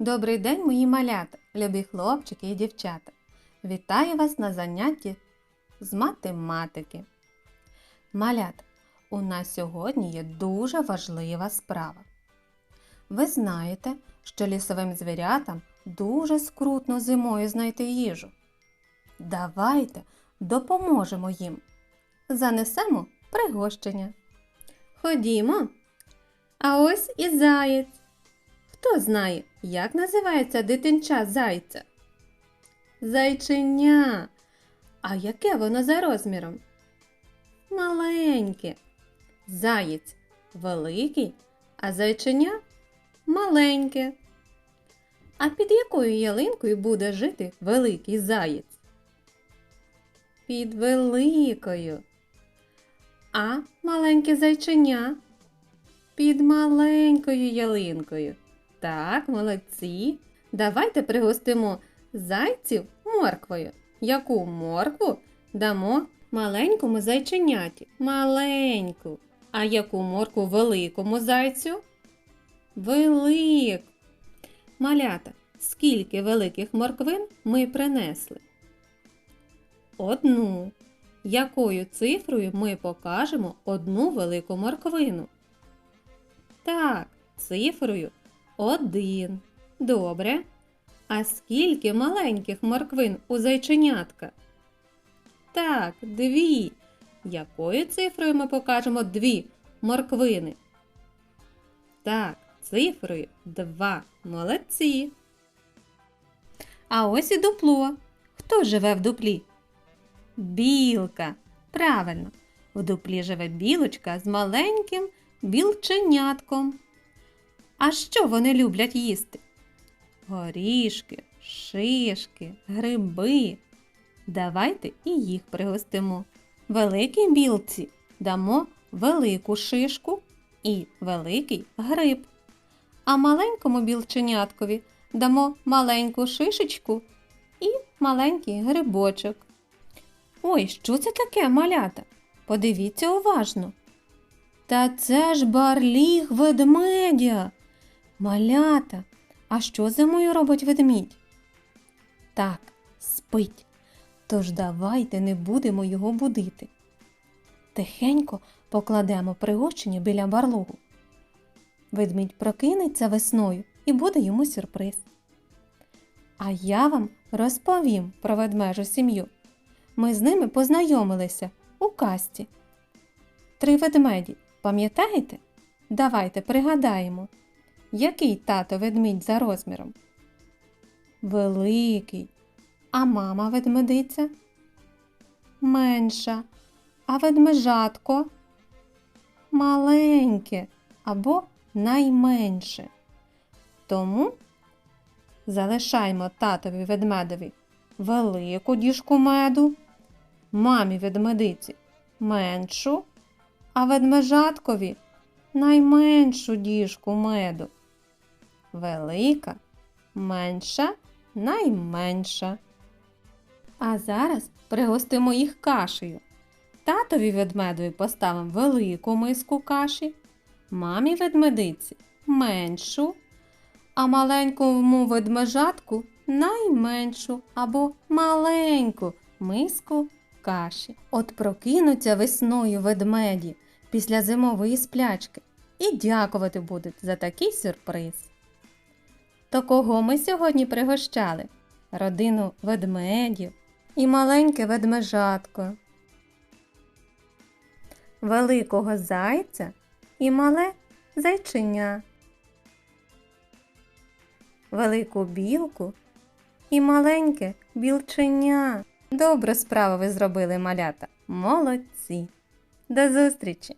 Добрий день, мої малята, любі хлопчики і дівчата. Вітаю вас на занятті з математики. Малята, у нас сьогодні є дуже важлива справа. Ви знаєте, що лісовим звірятам дуже скрутно зимою знайти їжу. Давайте допоможемо їм. Занесемо пригощення. Ходімо. А ось і заєць. Хто знає, як називається дитинча зайця? Зайченя. А яке воно за розміром? Маленьке. Заєць великий, а зайченя маленьке. А під якою ялинкою буде жити великий заєць? Під великою. А маленьке зайченя під маленькою ялинкою. Так, молодці. Давайте пригостимо зайців морквою. Яку моркву дамо маленькому зайченяті? Маленьку. А яку моркву великому зайцю? Велику. Малята, скільки великих морквин ми принесли? Одну. Якою цифрою ми покажемо одну велику морквину? Так, цифрою один. Добре. А скільки маленьких морквин у зайченятка? Так, дві. Якою цифрою ми покажемо дві морквини? Так, цифрою два. Молодці. А ось і дупло. Хто живе в дуплі? Білка. Правильно. В дуплі живе білочка з маленьким білченятком. А що вони люблять їсти? Горішки, шишки, гриби. Давайте і їх пригостимо. Великій білці дамо велику шишку і великий гриб. А маленькому білченяткові дамо маленьку шишечку і маленький грибочок. Ой, що це таке, малята? Подивіться уважно. Та це ж барліг ведмедя. Малята, а що зимою робить ведмідь? Так, спить. Тож давайте не будемо його будити. Тихенько покладемо пригощення біля барлогу. Ведмідь прокинеться весною і буде йому сюрприз. А я вам розповім про ведмежу сім'ю. Ми з ними познайомилися у касті. Три ведмеді, пам'ятаєте? Давайте пригадаємо, який тато ведмідь за розміром? Великий. А мама ведмедиця? Менша. А ведмежатко? Маленьке або найменше. Тому залишаємо татові ведмедові велику діжку меду, мамі ведмедиці меншу, а ведмежаткові найменшу діжку меду. Велика, менша, найменша. А зараз пригостимо їх кашею. Татові ведмедові поставимо велику миску каші, мамі ведмедиці меншу, а маленькому ведмежатку найменшу або маленьку миску каші. От прокинуться весною ведмеді після зимової сплячки і дякувати будуть за такий сюрприз. То кого ми сьогодні пригощали? Родину ведмедів і маленьке ведмежатко, великого зайця і мале зайченя, велику білку і маленьке білченя. Добру справу ви зробили, малята. Молодці! До зустрічі!